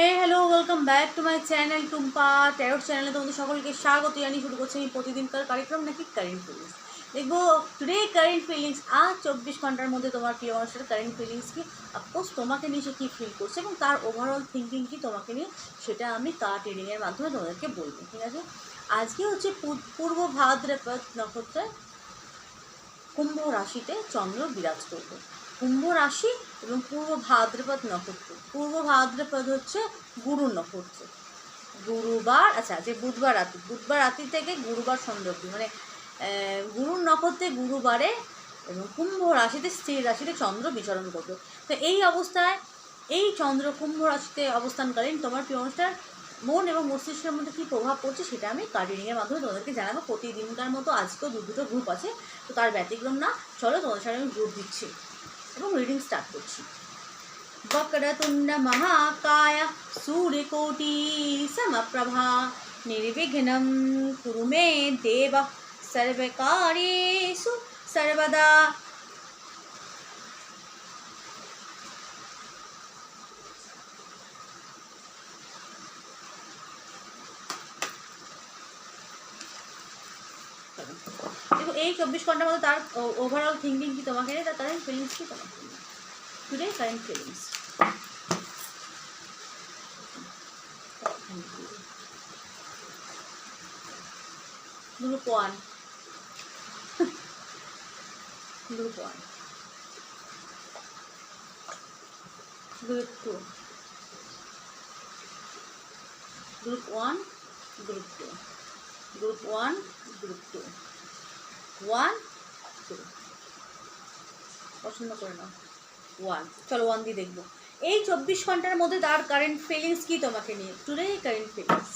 Hey hello welcome back to my channel Tumpa tarot চ্যানেলে তোমাদের সকলকে স্বাগত জানিয়ে শুরু করছি আমি প্রতিদিনকার কার্যক্রম নাকি কারেন্ট ফিলিংস দেখব টুডে কারেন্ট ফিলিংস আজ চব্বিশ ঘণ্টার মধ্যে তোমার প্রিয় মানুষের কারেন্ট ফিলিংস কি অফকোর্স তোমাকে নিয়ে সে কী ফিল করছে এবং তার ওভারঅল থিঙ্কিং কি তোমাকে নিয়ে, সেটা আমি কার্ড রিডিংয়ের মাধ্যমে তোমাদেরকে বলব, ঠিক আছে? আজকে হচ্ছে পূর্ব ভাদ্রপদ নক্ষত্রে কুম্ভ রাশিতে চন্দ্র বিরাজ করবে। কুম্ভ রাশি এবং পূর্ব ভাদ্রপদ নক্ষত্র। পূর্ব ভাদ্রপদ হচ্ছে গুরু নক্ষত্র। গুরুবার আচ্ছা যে বুধবার রাতি। বুধবার রাতি থেকে গুরুবার সন্ধ্যা মানে গুরুর নক্ষত্রে গুরুবারে এবং কুম্ভ রাশিতে স্থির রাশিতে চন্দ্র বিচরণ করবে। তো এই অবস্থায়, এই চন্দ্র কুম্ভ রাশিতে অবস্থানকালীন তোমার অনুষ্ঠান? মন এবং মস্তিষ্কের মধ্যে কী প্রভাব পড়ছে সেটা আমি কার্ডিনিংয়ের মাধ্যমে তোমাদেরকে জানাব। প্রতিদিনকার মতো আজকেও দু দুটো গ্রুপ আছে, তো তার ব্যতিক্রম না। চলো তোমাদের সাথে আমি গ্রুপ দিচ্ছি। এবং রিডিং স্টার্ট করছি वक्रतुण्ड महाकाय सूर्यकोटि समप्रभा निर्विघ्नं कुरु मे देव सर्वकार्येषु सर्वदा দেখো, এই চব্বিশ ঘণ্টার মধ্যে তার ওভারঅল থিঙ্কিং কি তোমাকে নেই তার কারেন্ট ফিলিংস কি today current feelings group one group one group two group one group two group one group two one two পছন্দ করে নাও। ওয়ান চলো ওয়ান দিয়ে দেখব। এই চব্বিশ ঘণ্টার মধ্যে তার কারেন্ট ফিলিংস কি তোমাকে নিয়ে? টুডে কারেন্ট ফিলিংস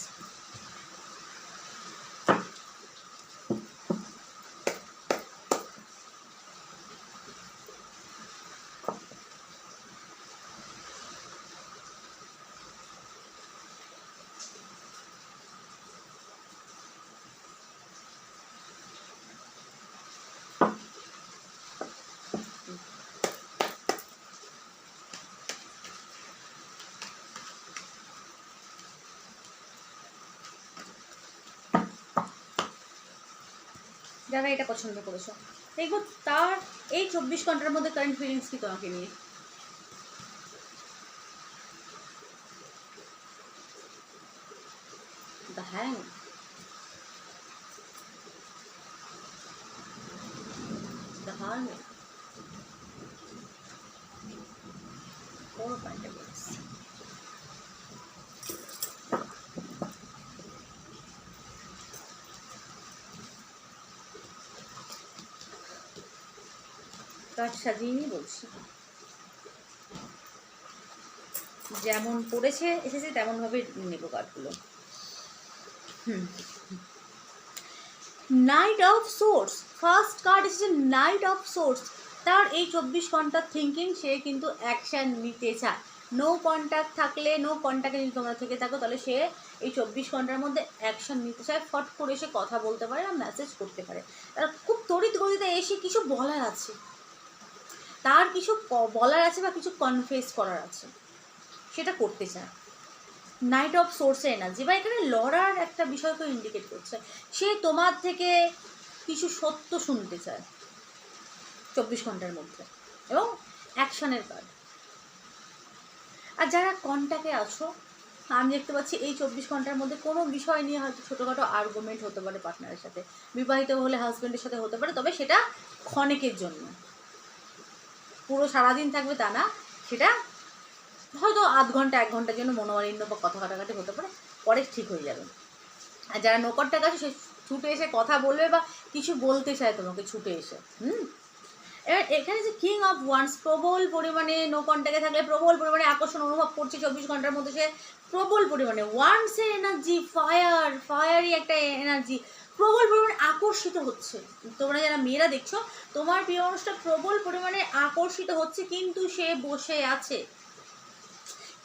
যারা এটা পছন্দ করেছ। দেখব তার এই চব্বিশ ঘণ্টার মধ্যে কারেন্ট ফিলিংস কি তোমাকে নিয়ে? দ্য হার্মি Four of সাজিয়ে নিয়ে বলছি। যেমন পড়েছে, এসেছে, তেমনভাবে নেব কাঠগুলো। হুম। Knight of swords first card এসেছে নাইট অফ সোর্স তার এই চব্বিশ ঘণ্টার থিঙ্কিং সে কিন্তু অ্যাকশান নিতে চায়। নো কন্ট্যাক্ট থাকলে নো কন্ট্যাক্টে যদি তোমরা থেকে থাকো, তাহলে সে এই চব্বিশ ঘণ্টার মধ্যে অ্যাকশন নিতে চায়। ফট করে সে কথা বলতে পারে আর মেসেজ করতে পারে। তার খুব তড়িৎ গতিতে এসে কিছু বলার আছে। তার কিছু বলার আছে বা কিছু কনফেস করার আছে। সেটা করতে চায়। নাইট অফ সোর্সে এনার্জি বা এখানে লড়ার একটা বিষয়কে ইন্ডিকেট করছে। সে তোমার থেকে কিছু সত্য শুনতে চায়। চব্বিশ ঘণ্টার মধ্যে এবং অ্যাকশনের কার্ড আর যারা কন্ট্যাক্টে আছো, আমি দেখতে পাচ্ছি এই চব্বিশ ঘণ্টার মধ্যে কোনো বিষয় নিয়ে হয়তো ছোটোখাটো আর্গুমেন্ট হতে পারে পার্টনারের সাথে। বিবাহিত হলে হাজব্যান্ডের সাথে হতে পারে, তবে সেটা ক্ষণেকের জন্য। সারাদিন থাকবে তা না, সেটা হয়তো আধ ঘণ্টা, এক ঘণ্টার জন্য মনোমালিন্য বা কথা কাটাকাটি হতে পারে, পরে ঠিক হয়ে যাবে। আর যারা নকরটা কাছে সে ছুটে এসে কথা বলবে বা কিছু বলতে চায় তোমাকে, ছুটে এসে, হুম? এবার এখানে যে কিং অফ ওয়ান্স প্রবল পরিমাণে নো থাকলে প্রবল পরিমাণে আকর্ষণ অনুভব করছে চব্বিশ ঘণ্টার মধ্যে সে প্রবল পরিমাণে ওয়ান্সের এনার্জি ফায়ার ফায়ারই একটা এনার্জি প্রবল পরিমাণে আকর্ষিত হচ্ছে। তোমরা যারা মেয়েরা দেখছ, তোমার প্রিয় মানুষটা প্রবল পরিমাণে আকর্ষিত হচ্ছে, কিন্তু সে বসে আছে।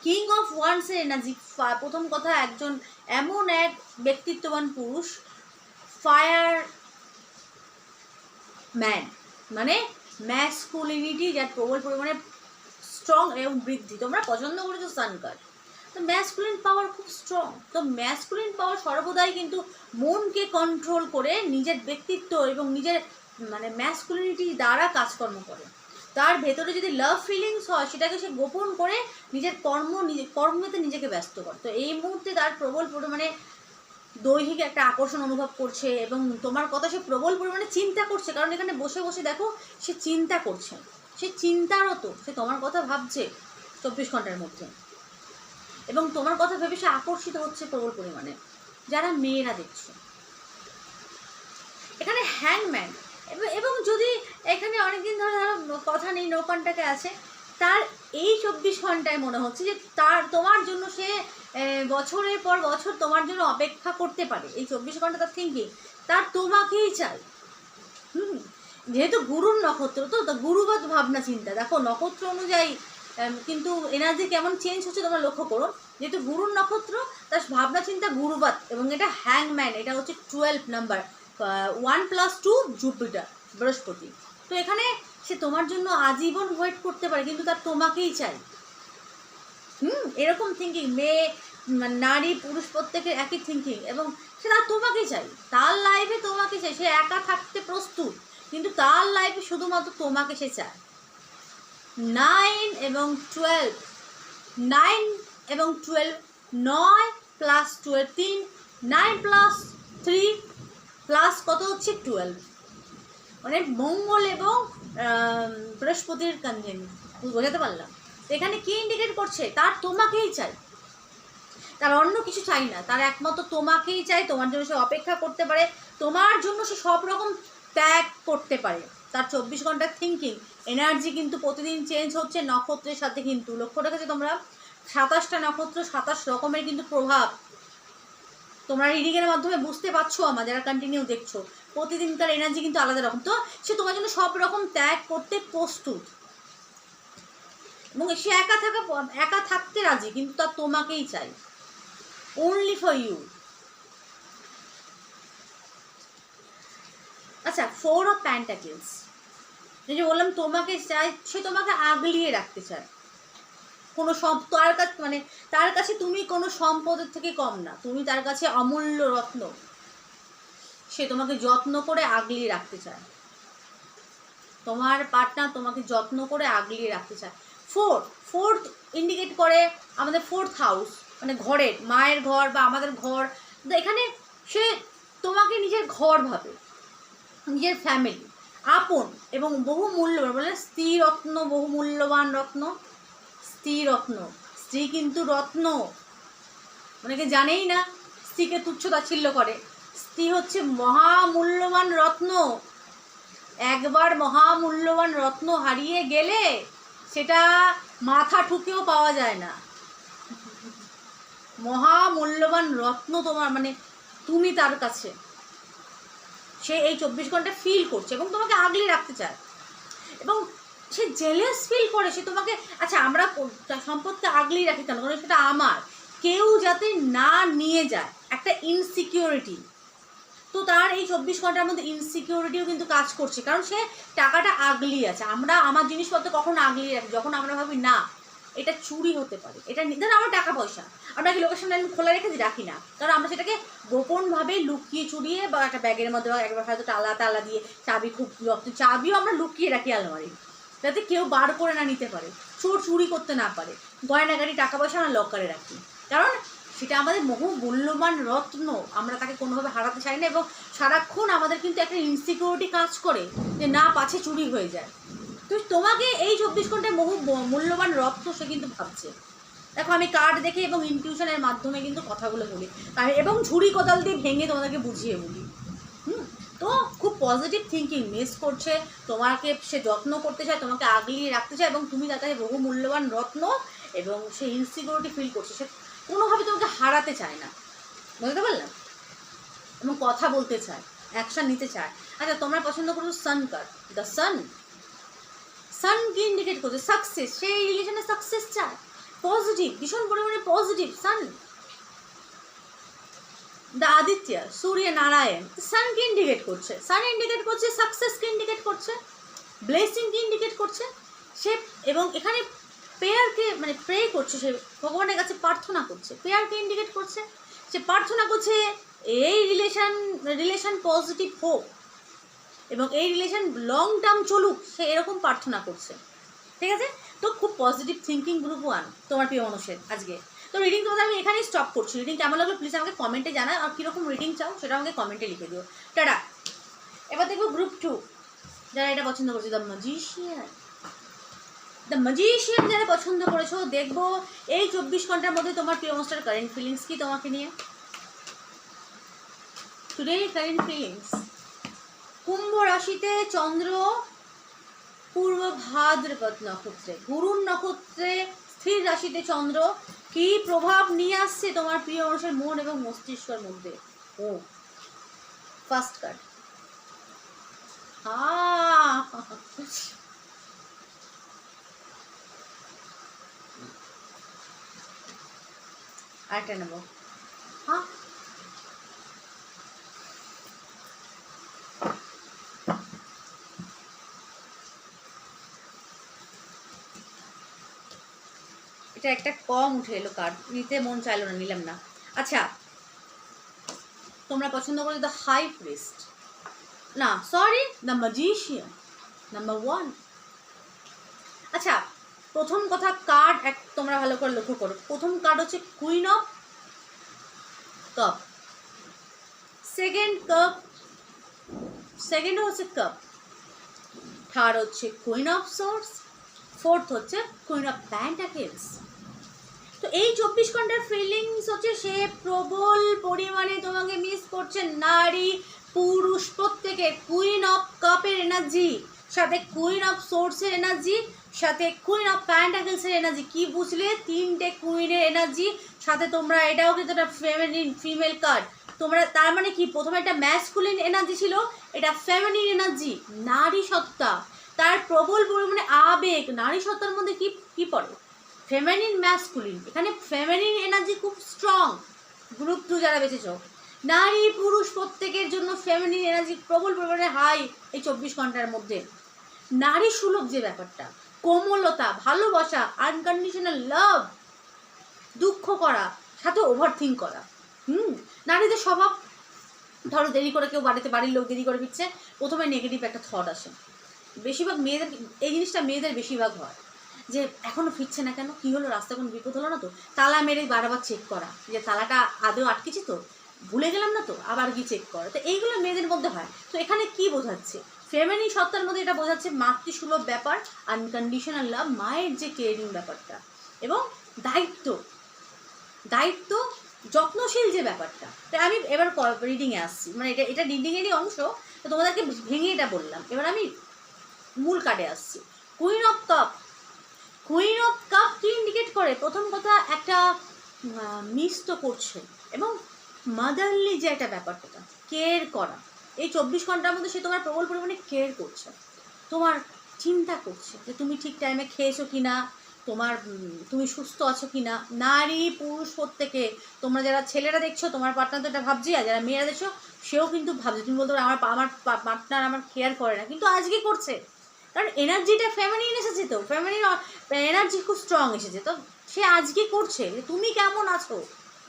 কিং অফ ওয়ান্সের এনার্জি প্রথম কথা, একজন এমন এক ব্যক্তিত্ববান পুরুষ ফায়ার ম্যান মানে ম্যাসকুলিনিটি যার প্রবল পরিমাণে স্ট্রং এবং বৃদ্ধি। তোমরা পছন্দ করেছ সান কার্ড তো ম্যাসকুলিন পাওয়ার খুব স্ট্রং তো ম্যাসকুলিন পাওয়ার সর্বদাই কিন্তু মনকে কন্ট্রোল করে, নিজের ব্যক্তিত্ব এবং নিজের মানে ম্যাসকুলিনিটি দ্বারা কাজকর্ম করে। তার ভেতরে যদি লাভ ফিলিংস হয়, সেটাকে সে গোপন করে নিজের কর্ম, নিজে, কর্মেতে নিজেকে ব্যস্ত করে। তো এই মুহূর্তে তার প্রবল পরিমাণে দৈহিক একটা আকর্ষণ অনুভব করছে এবং তোমার কথা সে প্রবল পরিমাণে চিন্তা করছে। কারণ এখানে বসে বসে দেখো, সে চিন্তা করছে। সে চিন্তারত, সে তোমার কথা ভাবছে চব্বিশ ঘণ্টার মধ্যে। এবং তোমার কথা ভেবে সে আকর্ষিত হচ্ছে প্রবল পরিমাণে। যারা মেয়েরা দেখছ। এখানে হ্যাংম্যান এবং যদি এখানে অনেকদিন ধরে ধরো কথা নেই নো কন্ট্যাক্টে আছে, তার এই চব্বিশ ঘন্টায় মনে হচ্ছে যে তার, তোমার জন্য সে বছরের পর বছর তোমার জন্য অপেক্ষা করতে পারে। এই চব্বিশ ঘণ্টা তার থিঙ্কিং তার তোমাকেই চাই। হুম, যেহেতু গুরুর নক্ষত্র, তো গুরুগত ভাবনা চিন্তা। দেখো, নক্ষত্র অনুযায়ী কিন্তু এনার্জি কেমন চেঞ্জ হচ্ছে তোমরা লক্ষ্য করো। যেহেতু গুরুর নক্ষত্র, তার ভাবনা চিন্তা গুরুবাত এবং এটা হ্যাংম্যান এটা হচ্ছে twelve number one plus two Jupiter বৃহস্পতি। তো এখানে সে তোমার জন্য আজীবন ওয়েট করতে পারে, কিন্তু তার তোমাকেই চাই। হুম, এরকম থিঙ্কিং মেয়ে নারী, পুরুষ প্রত্যেকের একই থিঙ্কিং এবং সে তার তোমাকেই চাই। তার লাইফে তোমাকে চাই, সে একা থাকতে প্রস্তুত, কিন্তু তার লাইফে শুধুমাত্র তোমাকে সে চায়। নাইন এবং টুয়েলভ। নাইন এবং টুয়েলভ নয় প্লাস টুয়েলভ তিন, নাইন প্লাস থ্রি প্লাস কত হচ্ছে টুয়েলভ? মানে মঙ্গল এবং বৃহস্পতির কনজেন বোঝাতে পারলাম? এখানে কি ইন্ডিকেট করছে? তার তোমাকেই চাই। তার অন্য কিছু চাই না। তার একমাত্র তোমাকেই চাই। তোমার জন্য সে অপেক্ষা করতে পারে। তোমার জন্য সে সব রকম ত্যাগ করতে পারে। তার চব্বিশ ঘণ্টার থিঙ্কিং এনার্জি কিন্তু প্রতিদিন চেঞ্জ হচ্ছে নক্ষত্রের সাথে কিন্তু। লক্ষ্য রেখেছো তোমরা? সাতাশটা নক্ষত্র সাতাশ রকমের কিন্তু প্রভাব। তোমরা রিডিংয়ের মাধ্যমে বুঝতে পারছ আমার যারা কন্টিনিউ দেখছ। প্রতিদিনকার এনার্জি কিন্তু আলাদা রকম। তো সে তোমার জন্য সব রকম ত্যাগ করতে প্রস্তুত। এবং সে একা থাকা, একা থাকতে রাজি, কিন্তু তার তোমাকেই চাই। অনলি ফর ইউ আচ্ছা ফোর অফ প্যান্টাকেলস এই যে বললাম, তোমাকে চাই, সে তোমাকে আগলিয়ে রাখতে চায়। কোনো সব তার কাছে মানে তার কাছে তুমি কোনো সম্পদের থেকে কম না। তুমি তার কাছে অমূল্য রত্ন। সে তোমাকে যত্ন করে আগলিয়ে রাখতে চায়। তোমার পার্টনার তোমাকে যত্ন করে আগলিয়ে রাখতে চায়। ফোর্থ ফোর্থ ইন্ডিকেট করে আমাদের ফোর্থ হাউস মানে ঘরের, মায়ের ঘর বা আমাদের ঘর। এখানে সে তোমাকে নিজের ঘর ভাবে। নিজের ফ্যামিলি আপন এবং বহু মূল্যবান বলে স্ত্রী রত্ন বহু মূল্যবান রত্ন, স্ত্রী রত্ন। স্ত্রী কিন্তু রত্ন। অনেকে জানেই না, স্ত্রীকে তুচ্ছ তাচ্ছিল্য করে। স্ত্রী হচ্ছে মহামূল্যবান রত্ন। একবার মহামূল্যবান রত্ন হারিয়ে গেলে সেটা মাথা ঠুকেও পাওয়া যায় না। মহামূল্যবান রত্ন তোমার মানে তুমি তার কাছে। সে এই চব্বিশ ঘণ্টা ফিল করছে এবং তোমাকে আগলে রাখতে চায়। এবং সে জেলেস ফিল করে, সে তোমাকে আচ্ছা আমরা সম্পদকে আগলেই রাখি কেন কারণ সেটা আমার। কেউ যাতে না নিয়ে যায় একটা ইনসিকিউরিটি তো তার এই চব্বিশ ঘণ্টার মধ্যে ইনসিকিউরিটিও কিন্তু কাজ করছে, কারণ সে টাকাটা আগলিয়ে আছে। আমরা, আমার জিনিসপত্র কখনো আগলিয়ে রাখি, যখন আমরা ভাবি না এটা চুরি হতে পারে। এটা ধরো আমার টাকা পয়সা। আমরা কি লোকেশন লাইন খোলা রেখেছি রাখি না। কারণ আমরা সেটাকে গোপনভাবে লুকিয়ে চুরিয়ে বা একটা ব্যাগের মধ্যে বা একবার হয়তো টালা টালা দিয়ে চাবি খুব চাবিও আমরা লুকিয়ে রাখি আলমারি যাতে কেউ বার করে না নিতে পারে। চোর চুরি করতে না পারে। গয়নাগাড়ি টাকা পয়সা আমরা লকারে রাখি। কারণ সেটা আমাদের বহু মূল্যবান রত্ন। আমরা তাকে কোনোভাবে হারাতে চাই না এবং সারাক্ষণ আমাদের কিন্তু একটা ইনসিকিউরিটি কাজ করে যে না, পাছে চুরি হয়ে যায়। তো তোমাকে এই চব্বিশ ঘন্টায় বহু মূল্যবান রত্ন সে কিন্তু ভাবছে। দেখো, আমি কার্ড দেখে এবং ইনটিউশনের মাধ্যমে কিন্তু কথাগুলো বলি। এবং ঝুড়ি কোদাল দিয়ে ভেঙে তোমাদেরকে বুঝিয়ে বলি। হুম? তো খুব পজিটিভ থিঙ্কিং মিস করছে। তোমাকে সে যত্ন করতে চায়, তোমাকে আগলিয়ে রাখতে চায় এবং তুমি তার কাছে বহু মূল্যবান রত্ন এবং সে ইনসিকিউরিটি ফিল করছে। সে কোনোভাবে তোমাকে হারাতে চায় না। বুঝতে পারলাম এবং কথা বলতে চায় অ্যাকশন নিতে চায়। আচ্ছা তোমরা পছন্দ করো সান কার্ড দ্য সান সান কি ইন্ডিকেট করছে সাকসেস সেই রিলেশনে সাকসেস চায়। পজিটিভ ভীষণ পরিমাণে positive sun. The Aditya Surya Narayan সানকে indicate করছে। সান ইন্ডিকেট করছে সাকসেসকে ইন্ডিকেট করছে ব্লেসিংকে ইন্ডিকেট করছে, সে এবং এখানে পেয়ারকে মানে প্রে করছে, সে ভগবানের কাছে প্রার্থনা করছে। পেয়ারকে ইন্ডিকেট করছে, সে প্রার্থনা করছে, এই রিলেশন রিলেশন পজিটিভ হোক। এবং এই রিলেশন লং টার্ম চলুক, সে এরকম প্রার্থনা করছে। ঠিক আছে? তো খুব পজিটিভ থিঙ্কিং গ্রুপ ওয়ান তোমার প্রিয় মানুষের আজকে। তো রিডিং তোমাদের আমি এখানেই স্টপ করছি। রিডিং কেমন লাগল প্লিজ আমাকে কমেন্টে জানাও, আর কীরকম রিডিং চাও সেটা আমাকে কমেন্টে লিখে দিও। টাটা! এবার দেখব গ্রুপ টু যারা এটা পছন্দ করছে দ্য ম্যাজিশিয়ান দ্য ম্যাজিশিয়ান যারা পছন্দ করেছ, দেখব এই চব্বিশ ঘণ্টার মধ্যে তোমার প্রিয় মানুষটার কারেন্ট ফিলিংস কি তোমাকে নিয়ে? টুডে কারেন্ট ফিলিংস কুম্ভ রাশিতে চন্দ্র, পূর্ব ভাদ্রপদ নক্ষত্রে। গুরুর নক্ষত্রে স্থির রাশিতে চন্দ্র। কি প্রভাব নিয়ে আসছে তোমার প্রিয় মানুষের মন এবং মস্তিষ্কের মধ্যে? ও ফার্স্ট কার্ড আরেকটা নেব। হ্যাঁ? এটা একটা কম উঠে এলো কার্ড নিতে মন চাইলো না, নিলাম না। আচ্ছা তোমরা পছন্দ করো দ্য হাই প্রিস্ট না sorry the magician number one আচ্ছা প্রথম কথা কার্ড এক তোমরা ভালো করে লক্ষ্য করো। প্রথম কার্ড হচ্ছে queen of cup second cup second হচ্ছে কাপ থার্ড হচ্ছে কুইন অফ সোর্স ফোর্থ হচ্ছে কুইন অফ প্যান্টাকেলস তো এই চব্বিশ ঘণ্টার ফিলিংস হচ্ছে সে প্রবল পরিমাণে তোমাকে মিস করছে। নারী, পুরুষ, প্রত্যেকের কুইন অফ কাপের এনার্জি সাথে কুইন অফ সোর্সের এনার্জি সাথে কুইন অফ প্যান্টাকেলসের এনার্জি কি বুঝলে? তিনটে কুইনের এনার্জি সাথে তোমরা এটাও কিন্তু একটা ফেমিনিন ফিমেল কার্ড তোমরা তার মানে কি? প্রথমে একটা ম্যাসকুলিন এনার্জি ছিল, এটা ফেমিনিন এনার্জি নারী সত্তা। তার প্রবল পরিমাণে আবেগ, নারী সত্তার মধ্যে কি কি পড়ে? ফেমিনিন ম্যাসকুলিন এখানে ফেমিনিন এনার্জি খুব স্ট্রং গ্রুপ টু যারা বেঁচেছ। নারী, পুরুষ প্রত্যেকের জন্য ফেমিনিন এনার্জি প্রবল পরিমাণে হাই এই চব্বিশ ঘণ্টার মধ্যে। নারী সুলভ যে ব্যাপারটা, কোমলতা, ভালোবাসা আনকন্ডিশনাল লাভ দুঃখ করা, সাথে ওভার থিঙ্ক করা। হুম, নারীদের স্বভাব, ধরো দেরি করে কেউ বাড়িতে, বাড়ির লোক দেরি করে ফিরছে, প্রথমে নেগেটিভ একটা থট আসে। বেশিরভাগ মেয়েদের, এই জিনিসটা মেয়েদের বেশিরভাগ হয়। যে এখনও ফিরছে না কেন? কী হলো? রাস্তায় কোনো বিপদ হলো না তো? তালা মেরে বারবার চেক করা। যে তালাটা আদৌ আটকেছি তো? ভুলে গেলাম না তো? আবার গিয়ে চেক করা। তো এইগুলো মেয়েদের মধ্যে হয়। তো এখানে কি বোঝাচ্ছে? ফেমিনি সত্তার মধ্যে এটা বোঝাচ্ছে মাতৃসুলভ ব্যাপার আনকন্ডিশনাল লাভ মায়ের যে কেয়ারিং ব্যাপারটা। এবং দায়িত্ব। দায়িত্ব, যত্নশীল যে ব্যাপারটা। তাই আমি এবার রিডিংয়ে আসছি। মানে এটা এটা রিডিংয়েরই অংশ। তো তোমাদেরকে ভেঙে এটা বললাম। এবার আমি মূল কার্ডে আসছি। Queen of cup queen of cup কি ইন্ডিকেট করে? প্রথম কথা, একটা মিস তো করছে। এবং মাদারলি যে একটা ব্যাপারটা কেয়ার করা। এই চব্বিশ ঘণ্টার মধ্যে সে তোমার প্রবল পরিমাণে কেয়ার করছে। তোমার চিন্তা করছে যে তুমি ঠিক টাইমে খেয়েছো কি না তোমার তুমি সুস্থ আছো কি না নারী, পুরুষ প্রত্যেকে, তোমরা যারা ছেলেরা দেখছ, তোমার পার্টনার তো এটা ভাবছি, আর যারা মেয়েরা দেখছ, সেও কিন্তু ভাবছে, তুমি বলতে পারো, আমার আমার পার্টনার আমার কেয়ার করে না। কিন্তু আজকে করছে? কারণ এনার্জিটা ফ্যামিলিন এসেছে তো। ফ্যামিলির এনার্জি খুব স্ট্রং এসেছে। তো সে আজকে করছে তুমি কেমন আছো?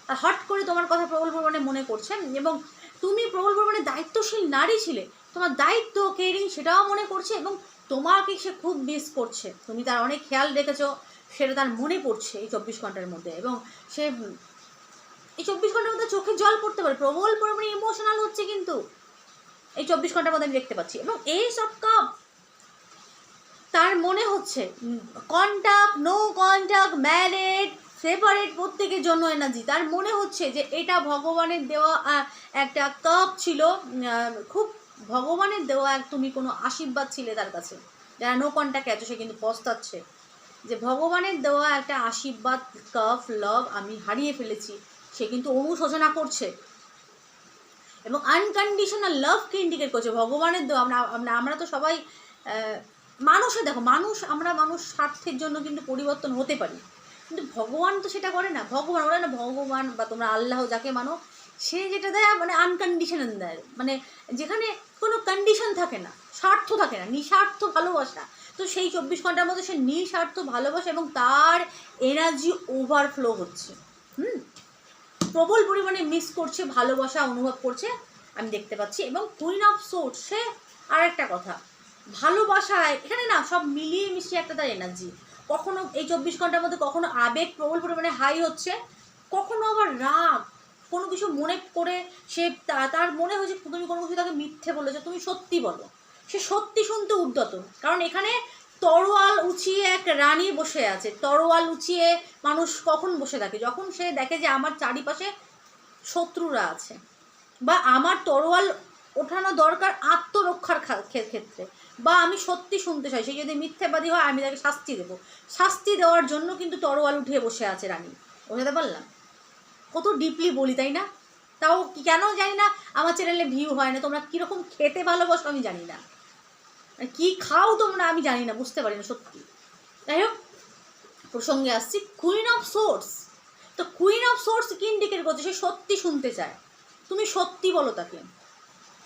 আর হট করে তোমার কথা প্রবল পরিমাণে মনে করছেন এবং তুমি প্রবল পরিমাণে দায়িত্বশীল নারী ছিলে, তোমার দায়িত্ব কেয়ারিং সেটাও মনে করছে এবং তোমাকে সে খুব মিস করছে। তুমি তার অনেক খেয়াল রেখেছো, সেটা তার মনে পড়ছে এই চব্বিশ ঘণ্টার মধ্যে এবং সে এই চব্বিশ ঘণ্টার মধ্যে চোখে জল পড়তে পারে, প্রবল পরিমাণে ইমোশনাল হচ্ছে কিন্তু। এই চব্বিশ ঘণ্টার মধ্যে আমি দেখতে পাচ্ছি এবং এই সব কাপ তার মনে হচ্ছে contact no contact married separate প্রত্যেকের জন্য এনার্জি তার মনে হচ্ছে যে এটা ভগবানের দেওয়া একটা কাপ ছিল খুব ভগবানের দেওয়া এক তুমি কোনো আশীর্বাদ ছিলে তার কাছে। যারা নো কন্ট্যাক্ট আছে, সে কিন্তু পস্তাচ্ছে। যে ভগবানের দেওয়া একটা আশীর্বাদ কাপ লাভ আমি হারিয়ে ফেলেছি, সে কিন্তু অনুশোচনা করছে। এবং আনকন্ডিশনাল লাভকে ইন্ডিকেট করছে। ভগবানের দেওয়া, আমরা আমরা তো সবাই মানুষে দেখো, মানুষ, আমরা মানুষ স্বার্থের জন্য কিন্তু পরিবর্তন হতে পারি। কিন্তু ভগবান তো সেটা করে না। ভগবান, ওরা না ভগবান বা তোমরা আল্লাহ যাকে মানো, সে যেটা দেয় মানে আনকন্ডিশনাল দেয়। মানে যেখানে কোনো কন্ডিশন থাকে না, স্বার্থ থাকে না, নিঃস্বার্থ ভালোবাসা। তো সেই চব্বিশ ঘণ্টার মধ্যে সে নিঃস্বার্থ ভালোবাসা এবং তার এনার্জি ওভারফ্লো হচ্ছে। হুম? প্রবল পরিমাণে মিস করছে, ভালোবাসা অনুভব করছে, আমি দেখতে পাচ্ছি। এবং কুইন অফ সোর্ট সে আর একটা কথা। ভালোবাসায় এখানে না সব মিলিয়ে মিশিয়ে একটা তার এনার্জি কখনো এই চব্বিশ ঘণ্টার মধ্যে কখনো আবেগ প্রবল পরিমাণে হাই হচ্ছে, কখনো আবার রাগ। কোনো কিছু মনে করে সে তার মনে হয়েছে তুমি কোনো কিছু তাকে মিথ্যে বলেছ, তুমি সত্যি বলো। সে সত্যি শুনতে উদ্যত। কারণ এখানে তরোয়াল উঁচিয়ে এক রানী বসে আছে। তরোয়াল উঁচিয়ে মানুষ কখন বসে থাকে? যখন সে দেখে যে আমার চারিপাশে শত্রুরা আছে। বা আমার তরোয়াল ওঠানো দরকার আত্মরক্ষার ক্ষেত্রে। বা আমি সত্যি শুনতে চাই, সে যদি মিথ্যেবাদী হয় আমি তাকে শাস্তি দেবো। শাস্তি দেওয়ার জন্য কিন্তু তরোয়াল উঠিয়ে বসে আছে রানী। বোঝাতে পারলাম কত ডিপলি বলি, তাই না? তাও কেন জানি না, আমার চ্যানেলে ভিউ হয় না, তোমরা কীরকম খেতে ভালোবাসো আমি জানি না। কি খাও তোমরা আমি জানি না, বুঝতে পারি না সত্যি। যাই হোক, প্রসঙ্গে আসছি কুইন অফ সোর্স তো কুইন অফ সোর্স কি ইন্ডিকেট করছে সে সত্যি শুনতে চায়। তুমি সত্যি বলো তাকে।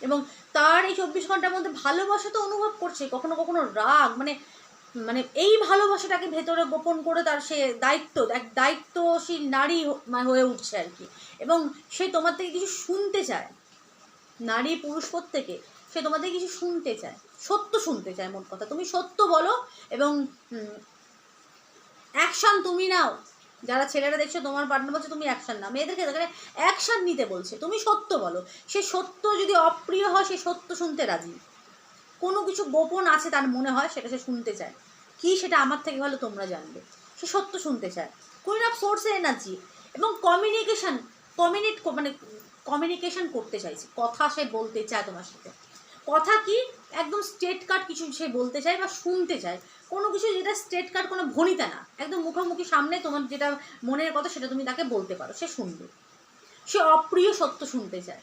এবং তার এই চব্বিশ ঘণ্টার মধ্যে ভালোবাসা তো অনুভব করছে, কখনো কখনো রাগ মানে মানে এই ভালোবাসাটাকে ভেতরে গোপন করে তার সে দায়িত্ব, এক দায়িত্বশীল নারী হয়ে উঠছে আর কি। এবং সে তোমার থেকে কিছু শুনতে চায়। নারী, পুরুষ প্রত্যেকে সে থেকে কিছু শুনতে চায়। সত্য শুনতে চায়, মোট কথা। তুমি সত্য বলো এবং অ্যাকশন তুমি নাও। যারা ছেলেরা দেখছ, তোমার পার্টনার বলছে, তুমি অ্যাকশন নাও। মেয়েদেরকে এখানে অ্যাকশন নিতে বলছে। তুমি সত্য বলো। সে সত্য যদি অপ্রিয় হয়, সে সত্য শুনতে রাজি। কোনো কিছু গোপন আছে তার মনে হয়, সেটা সে শুনতে চায়। কি সেটা আমার থেকে ভালো তোমরা জানবে। সে সত্য শুনতে চায়। কুইন অফ সোর্সের এনার্জি এবং কমিউনিকেশন কমিউনিট মানে কমিউনিকেশন করতে চাইছে। কথা সে বলতে চায় তোমার সাথে। কথা কি? একদম স্টেট কাট কিছু সে বলতে চায় বা শুনতে চায়। কোনো কিছু যেটা স্টেট কার্ড কোনো ভনিতা না। একদম মুখোমুখি সামনে তোমার যেটা মনের কথা সেটা তুমি তাকে বলতে পারো। সে শুনবে। সে অপ্রিয় সত্য শুনতে চায়।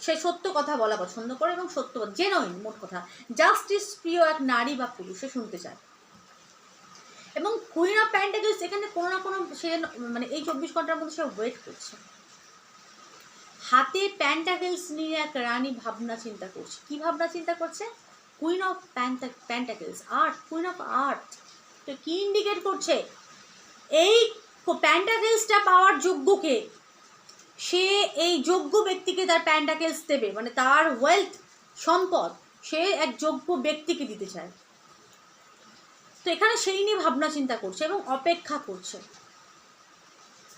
সে সত্য কথা বলা পছন্দ করে এবং সত্য জেনইন মোট কথা। জাস্টিস প্রিয় এক নারী বা পুরুষ, সে শুনতে চায়। এবং কুইন অফ প্যান্টাগলস এখানে কোনো না কোনো সে মানে এই চব্বিশ ঘণ্টার মধ্যে সে ওয়েট করছে। হাতে প্যান্টাকেলস নিয়ে এক রানী ভাবনা চিন্তা করছে। কি ভাবনা চিন্তা করছে? Queen of প্যান্টা pentacles art queen of art তো কি ইন্ডিকেট করছে? এই প্যান্টাকেলসটা পাওয়ার যোগ্যকে, সে এই যোগ্য ব্যক্তিকে তার প্যান্টাকেলস দেবে মানে তার ওয়েলথ সম্পদ, সে এক যোগ্য ব্যক্তিকে দিতে চায়। তো এখানে সেই নিয়ে ভাবনা চিন্তা করছে এবং অপেক্ষা করছে।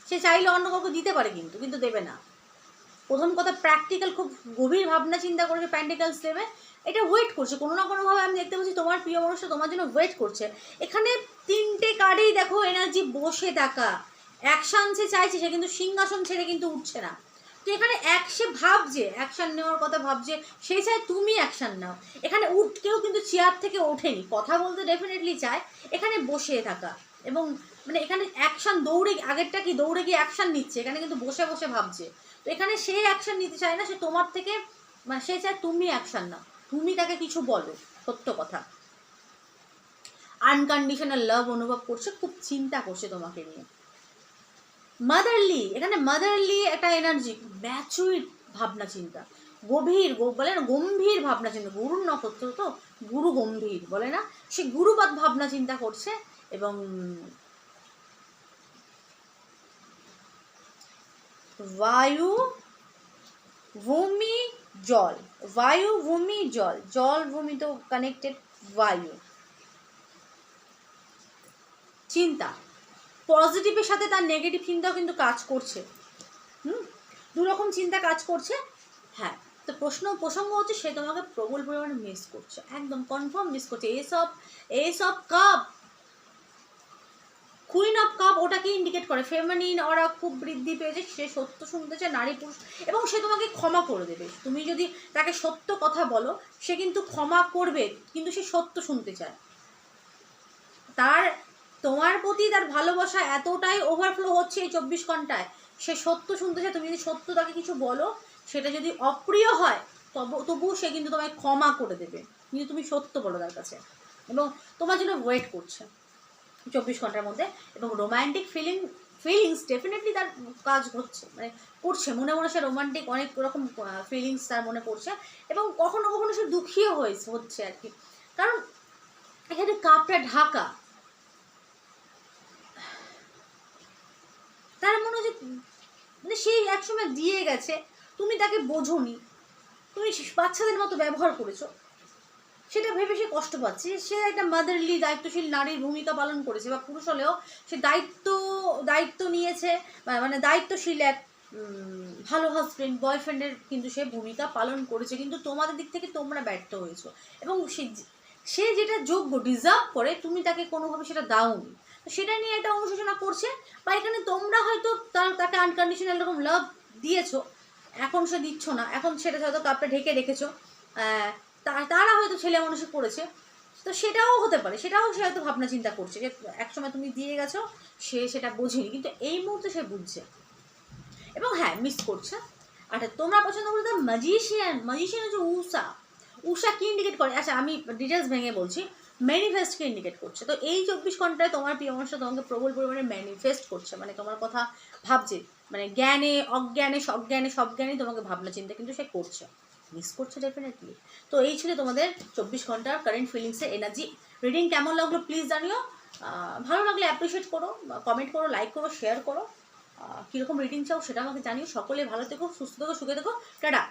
সে চাইলে অন্য কাউকে দিতে পারে কিন্তু কিন্তু দেবে না। প্রথম কথা প্র্যাকটিক্যাল খুব গভীর ভাবনা চিন্তা করে প্যান্টিকালস দেবে এটা ওয়েট করছে। কোনো না কোনোভাবে আমি দেখতে পাচ্ছি তোমার প্রিয় মানুষটা তোমার জন্য ওয়েট করছে। এখানে তিনটে কার্ডেই দেখো এনার্জি বসে থাকা। অ্যাকশান সে চাইছে, সে কিন্তু সিংহাসন ছেড়ে কিন্তু উঠছে না। তো এখানে এক সে ভাবছে অ্যাকশান নেওয়ার কথা ভাবছে, সে চায় তুমি অ্যাকশান নাও। এখানে উঠ, কেউ কিন্তু চেয়ার থেকে ওঠেনি। কথা বলতে ডেফিনেটলি চায়, এখানে বসে থাকা। এবং মানে এখানে অ্যাকশান দৌড়ে, আগেরটা কি দৌড়ে গিয়ে অ্যাকশান নিচ্ছে? এখানে কিন্তু বসে বসে ভাবছে। তো এখানে সে অ্যাকশন নিতে চায় না, সে তোমার থেকে মানে সে চায় তুমি অ্যাকশন নাও। তুমি তাকে কিছু বলো, সত্য কথা। আনকন্ডিশনাল লাভ অনুভব করছে, খুব চিন্তা করছে তোমাকে নিয়ে। মাদারলি এখানে মাদারলি একটা এনার্জি ম্যাচুইড ভাবনা চিন্তা। গভীর বলে না, গম্ভীর ভাবনা চিন্তা, গুরুর নক্ষত্র তো, গুরু গম্ভীর, বলে না? সে গুরুবাদ ভাবনা চিন্তা করছে এবং বায়ু, ভূমি, জল। বায়ু, ভূমি, জল। জল, ভূমি তো কানেক্টেড বায়ু। চিন্তা। পজিটিভের সাথে তার নেগেটিভ চিন্তাও কিন্তু কাজ করছে। হুম? দু রকম চিন্তা কাজ করছে। হ্যাঁ তো প্রশ্ন, প্রসঙ্গ হচ্ছে সে তোমাকে প্রবল পরিমাণে মিস করছে। একদম কনফার্ম মিস করছে। এসব এসব কাপ কুইন অফ কাপ ওটাকে ইন্ডিকেট করে। ফেমিনিন ওরা খুব বৃদ্ধি পেয়েছে, সে সত্য শুনতে চায় নারী পুরুষ, এবং সে তোমাকে ক্ষমা করে দেবে। তুমি যদি তাকে সত্য কথা বলো, সে কিন্তু ক্ষমা করবে, কিন্তু সে সত্য শুনতে চায়। তার, তোমার প্রতি তার ভালোবাসা এতটাই ওভারফ্লো হচ্ছে এই চব্বিশ ঘন্টায়। সে সত্য শুনতে চায় তুমি যদি সত্য তাকে কিছু বলো, সেটা যদি অপ্রিয় হয়, তবু, তবুও সে কিন্তু তোমায় ক্ষমা করে দেবে। কিন্তু তুমি সত্য বলো তার কাছে। এবং তোমার জন্য ওয়েট করছে। চব্বিশ ঘণ্টার মধ্যে এবং রোমান্টিক ফিলিং ফিলিংস ডেফিনেটলি তার কাজ হচ্ছে মানে করছে। মনে মনে সে রোমান্টিক অনেক রকম ফিলিংস তার মনে পড়ছে এবং কখনো কখনো সে দুঃখীও হয়েছে, হচ্ছে আর কি। কারণ এখানে কাপটা ঢাকা, তার মনে হচ্ছে মানে সেই একসময় দিয়ে গেছে, তুমি তাকে বোঝোনি, তুমি বাচ্চাদের মতো ব্যবহার করেছ। সেটা ভেবে সে কষ্ট পাচ্ছে। সে একটা মাদারলি দায়িত্বশীল নারীর ভূমিকা পালন করেছে বা পুরুষ হলেও সে দায়িত্ব দায়িত্ব নিয়েছে মানে দায়িত্বশীল এক ভালো হাজবেন্ড বয়ফ্রেন্ডের কিন্তু সে ভূমিকা পালন করেছে। কিন্তু তোমাদের দিক থেকে তোমরা ব্যর্থ হয়েছো। এবং সে সে যেটা যোগ্য ডিজার্ভ করে, তুমি তাকে কোনোভাবে সেটা দাওনি। তো সেটা নিয়ে একটা অনুশোচনা করছে, বা এখানে তোমরা হয়তো তার, তাকে আনকন্ডিশনাল এরকম লাভ দিয়েছ। এখন সে দিচ্ছ না। এখন সেটা হয়তো কাপটা ঢেকে রেখেছো। তারা হয়তো ছেলে মানুষে করেছে, তো সেটাও হতে পারে, সেটাও সে হয়তো ভাবনা চিন্তা করছে যে একসময় তুমি দিয়ে গেছো, সে সেটা বোঝেনি, কিন্তু এই মুহূর্তে সে বুঝছে। এবং হ্যাঁ মিস করছে। আচ্ছা তোমরা পছন্দ করো ম্যাজিশিয়ান ম্যাজিশিয়ান হচ্ছে উষা উষা কি ইন্ডিকেট করে? আচ্ছা আমি ডিটেলস ভেঙে বলছি। ম্যানিফেস্টকে ইন্ডিকেট করছে। তো এই চব্বিশ ঘন্টায় তোমার প্রিয় মানুষ তোমাকে প্রবল পরিমাণে ম্যানিফেস্ট করছে মানে তোমার কথা ভাবছে মানে জ্ঞানে, অজ্ঞানে, সজ্ঞানে সব জ্ঞানে তোমাকে ভাবনা চিন্তা কিন্তু সে করছে। মিস করছে ডেফিনেটলি তো এই ছিল তোমাদের চব্বিশ ঘণ্টার কারেন্ট ফিলিংসের এনার্জি রিডিং কেমন লাগল প্লিজ জানিও। ভালো লাগলে অ্যাপ্রিসিয়েট করো কমেন্ট করো লাইক করো শেয়ার করো। কীরকম রিডিং চাও সেটা আমাকে জানিও। সকলে ভালো থেকো, সুস্থ থেকো, সুখে থেকো। টাটা!